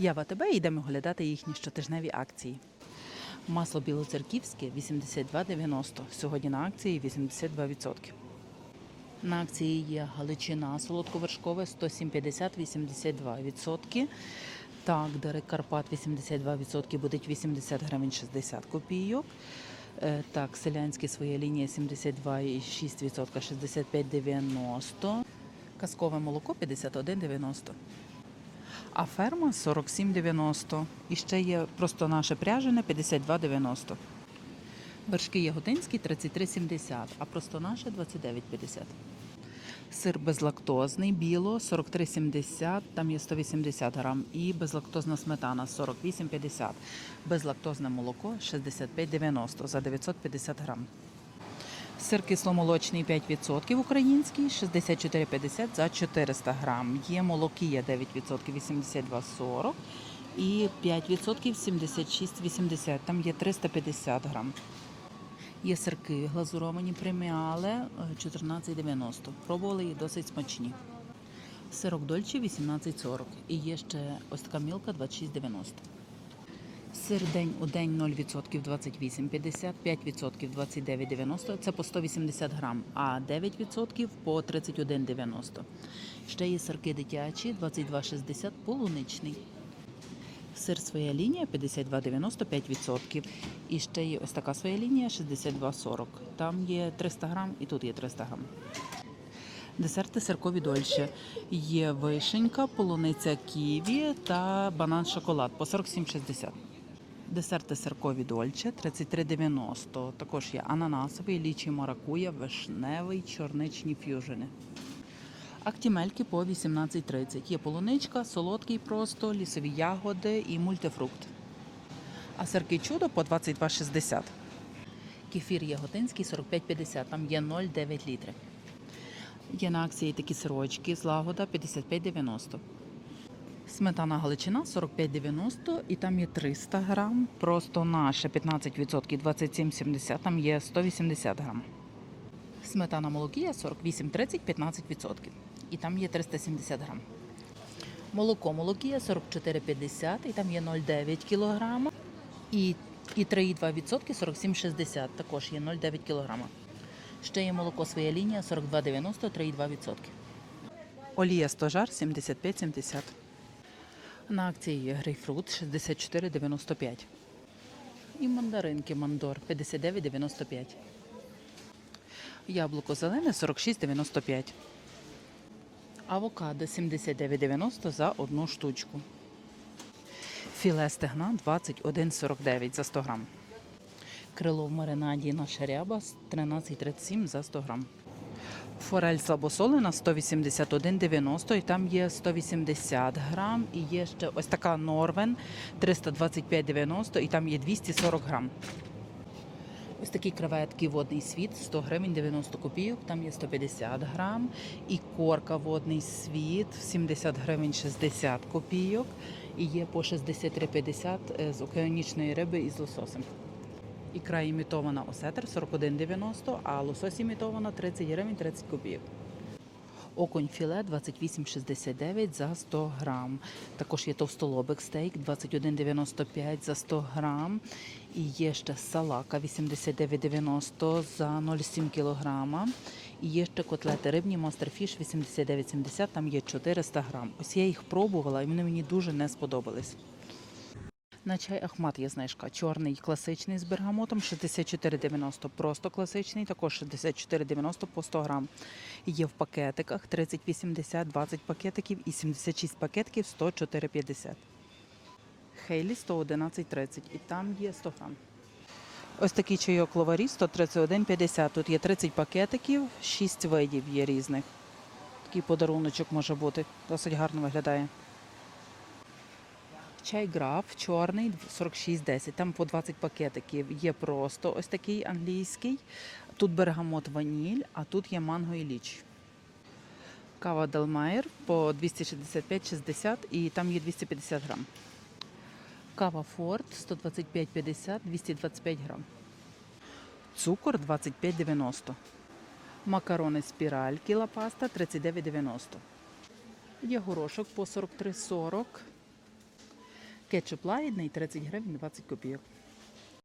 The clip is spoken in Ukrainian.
Я в АТБ йдемо оглядати їхні щотижневі акції. Масло білоцерківське 82,90. Сьогодні на акції 82%. На акції є Галичина солодковершкове 107,50 82%. Так, Дарик Карпат 82%, буде 80 гривень 60 копійок. Е, Так, селянське своя лінія 72,6%, 65,90. Казкове молоко 51,90. А ферма 47,90. І ще є просто наше пряжене 52,90. Вершки яготинські 33,70, а просто наше 29,50. Сир безлактозний, біло 43,70, там є 180 грам. І безлактозна сметана 48,50. Безлактозне молоко 65,90 за 950 грам. Сир кисломолочний 5% український, 64,50 за 400 грам. Є молокія 9%, 82,40 і 5% 76,80. Там є 350 грам. Є сирки глазуровані преміале е, 14,90. Пробували і досить смачні. Сирок дольче 18,40. І є ще ось така мілка 26,90. Сир день у день 0% 28,50, 5% 29,90, це по 180 грам, а 9% по 31,90. Ще є сирки дитячі 22,60, полуничний. Сир своя лінія 52,90, 5%. І ще є ось така своя лінія 62,40. Там є 300 грам і тут є 300 грам. Десерти сиркові дольше. Є вишенька, полуниця ківі та банан шоколад по 47,60. Десерти сиркові дольче 33,90. Також є ананасовий, лічий маракуя, вишневий, чорничні ф'южини. Актімельки по 18,30. Є полуничка, солодкий просто, лісові ягоди і мультифрукт. А сирки чудо по 22,60. Кефір яготинський 45,50. Там є 0,9 літри. Є на акції такі сирочки з лагода 55,90. Сметана Галичина 45,90 і там є 300 грам. Просто наше 15% 27,70, там є 180 грам. Сметана молокія 48,30 15%. І там є 370 грам. Молоко молокія 44,50 і там є 0,9 кг. І, і 3,2% 47,60 також є 0,9 кг. Ще є молоко своя лінія 42,90 3,2%. Олія стожар 75,70. На акції грейпфрут 64,95. І мандаринки Мандор 59,95. Яблуко зелене 46,95. Авокадо 79,90 за одну штучку. Філе стегна 21,49 за 100 грам. Крило в маринаді наша ряба 13,37 за 100 грам. Форель слабосолена 181,90 і там є 180 грам. І є ще ось така Норвен 325,90 і там є 240 грам. Ось такі креветки водний світ 100 гривень 90 копійок, там є 150 грам. І корка водний світ 70 гривень 60 копійок. І є по 63,50 е, з океанічної риби і з лососем. Ікра імітована осетр 41,90, а лосось імітована 30 гривень 30 копійок. Окунь філе 28,69 за 100 грам. Також є товстолобик стейк 21,95 за 100 грам. І є ще салака 89,90 за 0,7 кілограма. І є ще котлети рибні Мастерфіш 89,70, там є 400 грам. Ось я їх пробувала і вони мені дуже не сподобались. На чай Ахмат є знижка. Чорний класичний з бергамотом 64,90. Просто класичний, також 64,90 по 100 грам. Є в пакетиках 30,80, 20 пакетиків і 76 пакетиків 104,50. Хейлі 111,30 і там є 100 грам. Ось такий чайок ловарі 131,50. Тут є 30 пакетиків, 6 видів є різних. Такий подаруночок може бути. Досить гарно виглядає. Чай граф чорний 46,10. Там по 20 пакетиків. Є просто ось такий англійський. Тут бергамот ваніль, а тут є манго і ліч. Кава Делмайер по 265,60 і там є 250 грам. Кава Форд 125,50, 225 грам. Цукор 25,90. Макарони спіраль кіла паста 39,90. Є горошок по 43,40. Кетчуп лагідний 30 гривень 20 копійок.